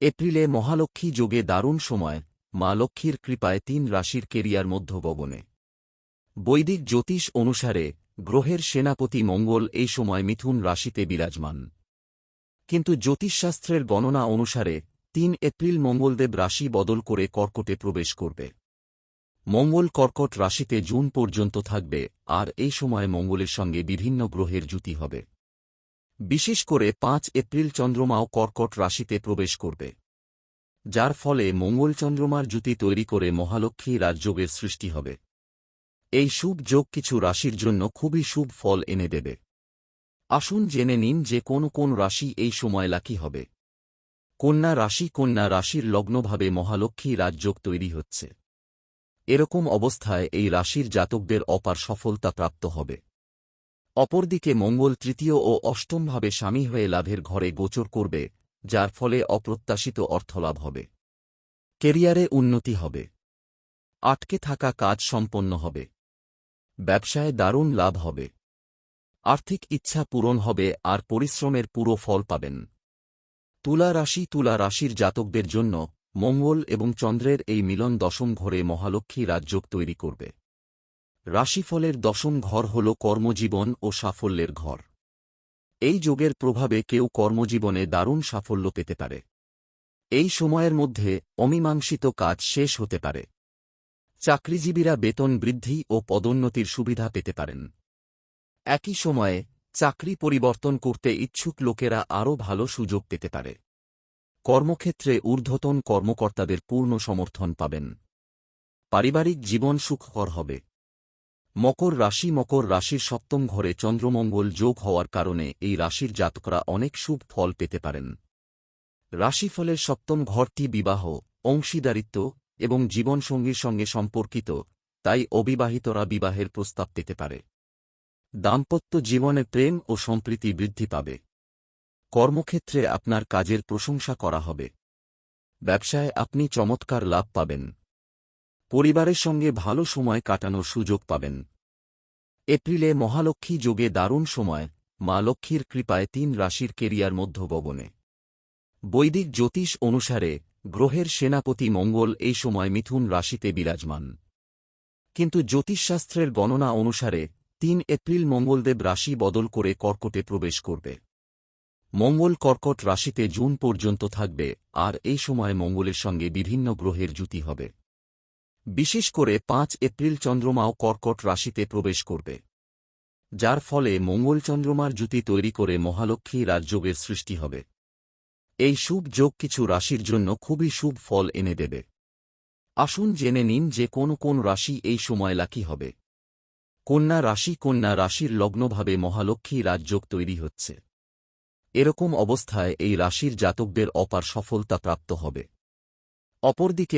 এপ্রিলে মহালক্ষ্মী যোগে দারুণ সময়, মা লক্ষ্মীর কৃপায় তিন রাশির কেরিয়ার মধ্য গগনে বৈদিক জ্যোতিষ অনুসারে গ্রহের সেনাপতি মঙ্গল এই সময় মিথুন রাশিতে বিরাজমান। কিন্তু জ্যোতিষশাস্ত্রের গণনা অনুসারে তিন এপ্রিল মঙ্গলদেব রাশি বদল করে কর্কটে প্রবেশ করবে। মঙ্গল কর্কট রাশিতে জুন পর্যন্ত থাকবে, আর এই সময় মঙ্গলের সঙ্গে বিভিন্ন গ্রহের জুতি হবে। বিশেষ করে পাঁচ এপ্রিল চন্দ্রমাও কর্কট রাশিতে প্রবেশ করবে, যার ফলে মঙ্গল চন্দ্রমার জুতি তৈরি করে মহালক্ষ্মী রাজযোগের সৃষ্টি হবে। এই শুভ যোগ কিছু রাশির জন্য খুবই শুভ ফল এনে দেবে। আসুন জেনে নিন যে কোন কোন রাশি এই সময় লাকি হবে। কন্যা রাশি কন্যা রাশির লগ্নভাবে মহালক্ষ্মী রাজযোগ তৈরি হচ্ছে। এরকম অবস্থায় এই রাশির জাতকদের অপার সফলতা প্রাপ্ত হবে। অপরদিকে মঙ্গল তৃতীয় ও অষ্টমভাবে স্বামী হয়ে লাভের ঘরে গোচর করবে, যার ফলে অপ্রত্যাশিত অর্থলাভ হবে। কেরিয়ারে উন্নতি হবে। আটকে থাকা কাজ সম্পন্ন হবে। ব্যবসায় দারুণ লাভ হবে। আর্থিক ইচ্ছা পূরণ হবে, আর পরিশ্রমের পুরো ফল পাবেন। তুলা রাশি তুলা রাশির জাতকদের জন্য মঙ্গল এবং চন্দ্রের এই মিলন দশম ঘরে মহালক্ষ্মী রাজযোগ তৈরি করবে। রাশিফলের দশম ঘর হল কর্মজীবন ও সাফল্যের ঘর। এই যোগের প্রভাবে কেউ কর্মজীবনে দারুণ সাফল্য পেতে পারে। এই সময়ের মধ্যে অমীমাংসিত কাজ শেষ হতে পারে। চাকরিজীবীরা বেতন বৃদ্ধি ও পদোন্নতির সুবিধা পেতে পারেন। একই সময়ে চাকরি পরিবর্তন করতে ইচ্ছুক লোকেরা আরও ভালো সুযোগ পেতে পারে। কর্মক্ষেত্রে ঊর্ধ্বতন কর্মকর্তাদের পূর্ণ সমর্থন পাবেন। পারিবারিক জীবন সুখকর হবে। মকর রাশি মকর রাশির সপ্তম ঘরে চন্দ্রমঙ্গল যোগ হওয়ার কারণে এই রাশির জাতকরা অনেক শুভ ফল পেতে পারেন। রাশিফলের সপ্তম ঘরটি বিবাহ, অংশীদারিত্ব এবং জীবনসঙ্গীর সঙ্গে সম্পর্কিত, তাই অবিবাহিতরা বিবাহের প্রস্তাব পেতে পারে। দাম্পত্য জীবনে প্রেম ও সম্প্রীতি বৃদ্ধি পাবে। কর্মক্ষেত্রে আপনার কাজের প্রশংসা করা হবে। ব্যবসায় আপনি চমৎকার লাভ পাবেন। পরিবারের সঙ্গে ভালো সময় কাটানোর সুযোগ পাবেন। এপ্রিলে মহালক্ষ্মী যোগে দারুণ সময়, মা লক্ষ্মীর কৃপায় তিন রাশির কেরিয়ার মধ্য গগনে বৈদিক জ্যোতিষ অনুসারে গ্রহের সেনাপতি মঙ্গল এই সময় মিথুন রাশিতে বিরাজমান। কিন্তু জ্যোতিষশাস্ত্রের গণনা অনুসারে তিন এপ্রিল মঙ্গলদেব রাশি বদল করে কর্কটে প্রবেশ করবে। মঙ্গল কর্কট রাশিতে জুন পর্যন্ত থাকবে, আর এই সময় মঙ্গলের সঙ্গে বিভিন্ন গ্রহের জুতি হবে। বিশেষ করে পাঁচ এপ্রিল চন্দ্রমাও কর্কট রাশিতে প্রবেশ করবে। যার ফলে মঙ্গল চন্দ্রমার জুতি তৈরি করে মহালক্ষ্মী রাজযোগের সৃষ্টি হবে। এই শুভ যোগ কিছু রাশির জন্য খুবই শুভ ফল এনে দেবে। আসুন জেনে নিন যে কোন কোন রাশি এই সময় লাকি হবে। কন্যা রাশি কন্যা রাশির লগ্নভাবে মহালক্ষ্মী রাজযোগ তৈরি হচ্ছে। এরকম অবস্থায় এই রাশির জাতকদের অপার সফলতা প্রাপ্ত হবে। অপরদিকে